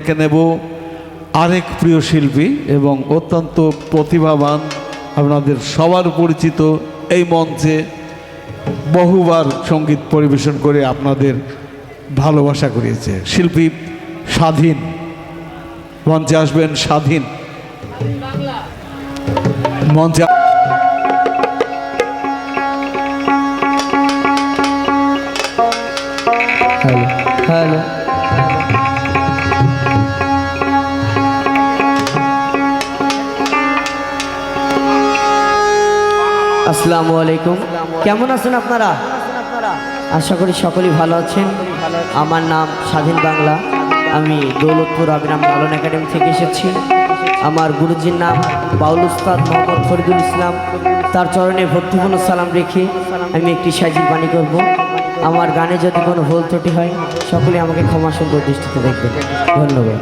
ডেকে নেব আরেক প্রিয় শিল্পী এবং অত্যন্ত প্রতিভাবান, আপনাদের সবার পরিচিত এই মঞ্চে বহুবার সংগীত পরিবেশন করে আপনাদের ভালোবাসা করিয়েছে। শিল্পী স্বাধীন, মঞ্চে আসবেন স্বাধীন। মঞ্চে হ্যালো হ্যালো। আসসালামু আলাইকুম। কেমন আছেন আপনারা? আশা করি সকলেই ভালো আছেন। আমার নাম স্বাধীন বাংলা। আমি দৌলতপুর আবিরাম লালন একাডেমি থেকে এসেছি। আমার গুরুজির নাম বাউল উস্তাদ মোহাম্মদ ফরিদুল ইসলাম। তার চরণে ভক্তিপূর্ণ সালাম রেখে আমি একটি সাজির বাণী করব। আমার গানে যদি কোনো ভুল ত্রুটি হয়, সকলে আমাকে ক্ষমা সুন্দর দৃষ্টিতে দেখবেন। ধন্যবাদ।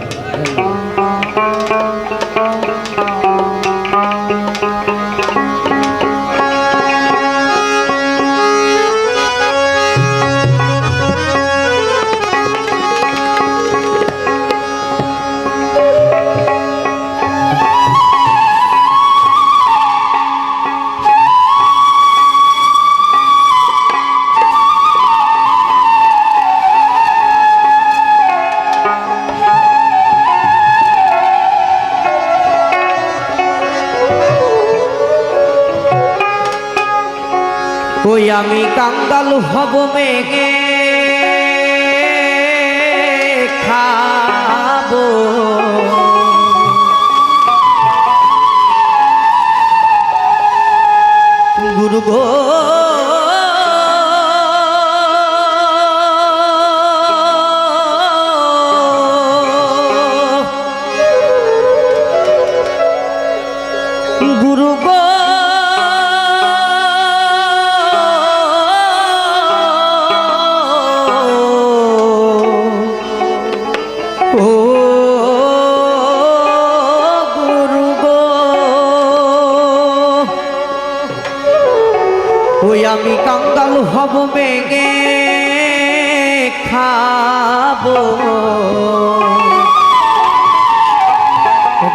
ওই আমি কাঙ্গাল হব মেঘে। আমি কাঙ্গাল হব বেগে খাব।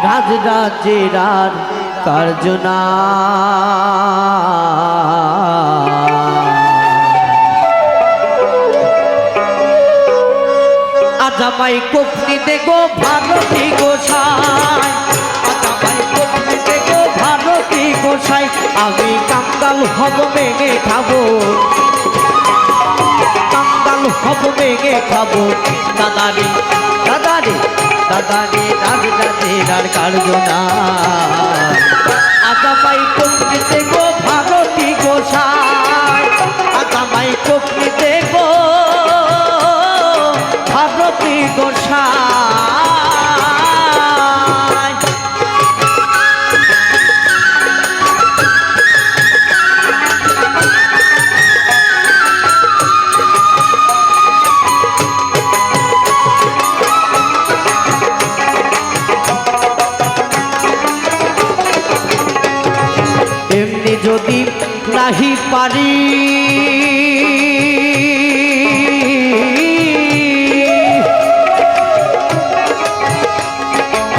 রাজ রাজ্যের আর কার্যনা আজামাই কোপনিতে গো ভারতী গোসাই। গোসাই আমি কাঙ্গাল হব মেঘে খাব। কাঙ্গাল হব মেঘে খাব। দাদারি দাদারি দাদারি, রাজ, রাজের আর কার্য না। কোপনিতে গো ভারতী পারি।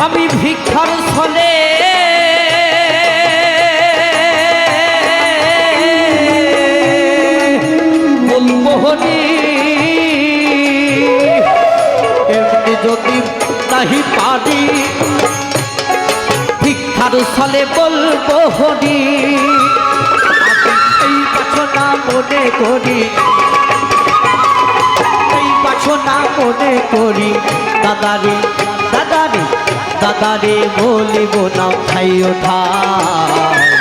আমি ভিক্ষার ছলে বলবহনি এমনি যদি নাহি পারি, ভিক্ষার ছলে বলব হরি। আমি এই বাসনা মনে করি। এই বাসনা মনে করি। দাদারে দাদারে দাদারে বলিব না খাই ঠাই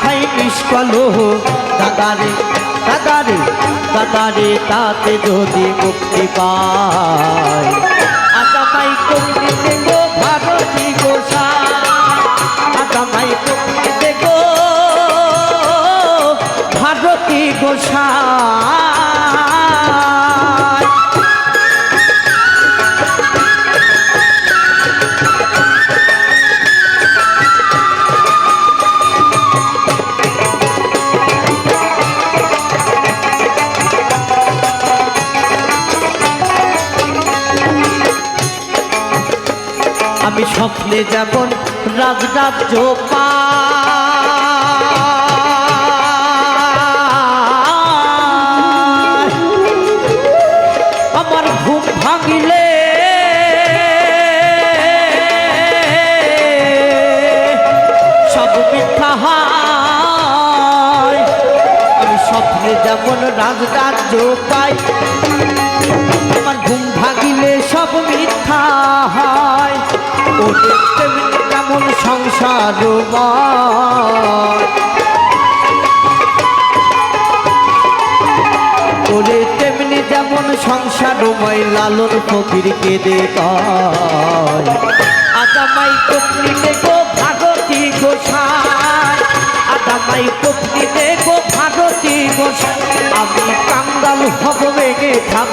খাই নিষ্কল দাদারে দাদারে দাদারে তাতে যদি মুক্তি আগামাই করিতে গো ভারতী গোসাই। আগামাই করিতে গো ভারতী গোসাই। স্বপ্নে যেমন রাজরাজ্য পাই। আমার ঘুম ভাঙিলে সব মিথ্যা হয় আমি স্বপ্নে যেমন রাজরাজ্য পাই, আমার ঘুম ভাগিলে সব মিথ্যা হয় ওদের তেমনি কেমন সংসার ওরে তেমনি যেমন সংসারময় লালন ফকির কেঁদে কয় আদামাই পত্নী দেখো ভাগতী গোসাই, আদামাই পত্নী দেখো ভাগতী গোসাই। আমি কাঙ্গাল হব ভেঙে খাব।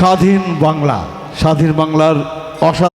স্বাধীন বাংলা স্বাধীন বাংলার অসাধারণ